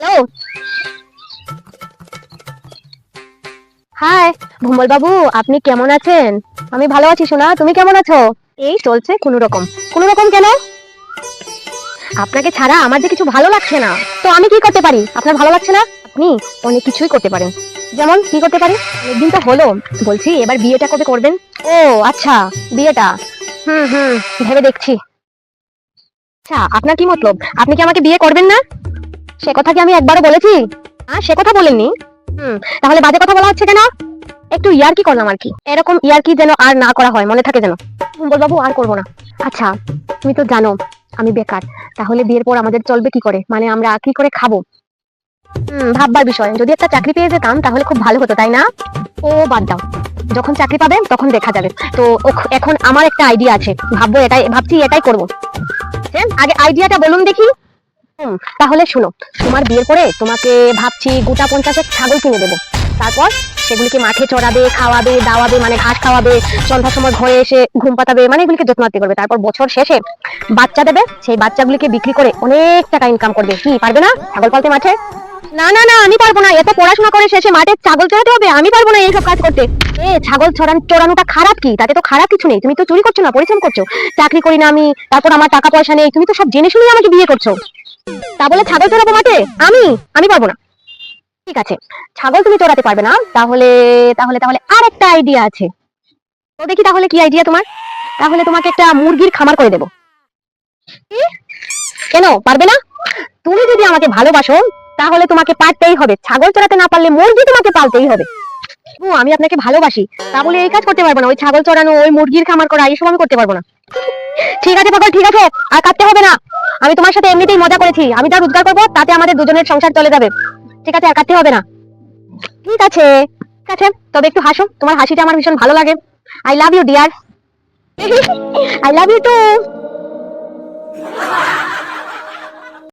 Hello. High ভুমল বাবু আপনি কেমন আছেন? আমি ভালো আছি, সোনা। তুমি কেমন আছো? এই চলছে কোনো রকম। কোনো রকম কেন? আপনাকে ছাড়া আমার যে কিছু ভালো লাগছে না। তো আমি কি করতে পারি? আপনার ভালো লাগছে না? আপনি অনেক কিছুই করতে পারেন। যেমন কি করতে পারি? অনেকদিন তো হলো। বলছি, এবার বিয়েটা কবে করবেন? ও আচ্ছা বিয়েটা। হুম হুম, ভেবে দেখছি। আচ্ছা আপনার কি মতলব? আপনি কি আমাকে বিয়ে করবেন না? সে কথা কি আমি একবারও বলেছি? হ্যাঁ সে কথা বলেননি হুম, তাহলে বাজে কথা বলা হচ্ছে কেন? একটু ইয়ার কি করলাম আর কি? এরকম ইয়ার কি যেন আর না করা হয়, মনে থাকে যেন। বাবু আর করব না। আচ্ছা তুমি তো জানো, আমি বেকার। তাহলে বিয়ের পর আমাদের চলবে কি করে? মানে আমরা কি করে খাব? হুম, ভাববার বিষয়। যদি একটা চাকরি পেয়ে যেতাম, তাহলে খুব ভালো হতো, তাই না? ও, বাদ দাও। যখন চাকরি পাবে, তখন দেখা যাবে। তো এখন আমার একটা আইডিয়া আছে। ভাববো এটাই, ভাবছি এটাই করব। হ্যাঁ আগে আইডিয়াটা বলুন দেখি। তাহলে শোনো, তোমার বিয়ের পরে তোমাকে ভাবছি গোটা পঞ্চাশের ছাগল কিনে দেবো। তারপর সেগুলিকে মাঠে চড়াবে, খাওয়াবে, দাওয়াবে মানে ঘাস খাওয়াবে সন্ধ্যার সময় ঘরে এসে ঘুম পাতাবে মানে এগুলিকে যত্নার্থী করবে। তারপর বছর শেষে বাচ্চা দেবে, সেই বাচ্চাগুলিকে বিক্রি করে অনেক টাকা ইনকাম করবে। কি, পারবে না? ছাগল পালতে মাঠে? না না না, আমি পারব না। এত পড়াশোনা করে শেষে মাঠে ছাগল চড়াতে হবে, আমি পারব না এইসব কাজ করতে। এ, ছাগল চড়ানো, চড়ানোটা খারাপ কি? তাতে তো খারাপ কিছু নেই। তুমি তো চুরি করছ না, পরিশ্রম করছ। চাকরি করি না আমি, তারপর আমার টাকা পয়সা নেই। তুমি তো সব জেনে শুনে আমাকে বিয়ে করছ। তা বলে ছাগল চড়াবো মাঠে? আমি? আমি পারব না। ঠিক আছে। ছাগল তুমি চড়াতে পারবে না। তাহলে তাহলে তাহলে আর একটা আইডিয়া আছে। তো দেখি তাহলে কি আইডিয়া তোমার? তাহলে তোমাকে একটা মুরগির খামার করে দেবো। কেন? পারবে না? তুমি যদি আমাকে ভালোবাসো, তাহলে তোমাকে পারতেই হবে। ছাগল চড়াতে না পারলে মুরগি তোমাকে পালতেই হবে। ও, আমি আপনাকে ভালোবাসি। তা বলে এই কাজ করতে পারব না। ওই ছাগল চড়ানো, ওই মুরগির খামার করা এইসব আমি করতে পারব না। ঠিক আছে, পাগল, ঠিক আছে। আর কাটতে হবে না। আমি তোমার সাথে এমনিতেই মজা করেছি। আমি যা রোজগার করব, তাতে আমাদের দুজনের সংসার চলে যাবে। ঠিক আছে একাতে হবে না। ঠিক আছে ঠিক আছে। তবে একটু হাসো, তোমার হাসিটা আমার ভীষণ ভালো লাগে। I love you dear I love you too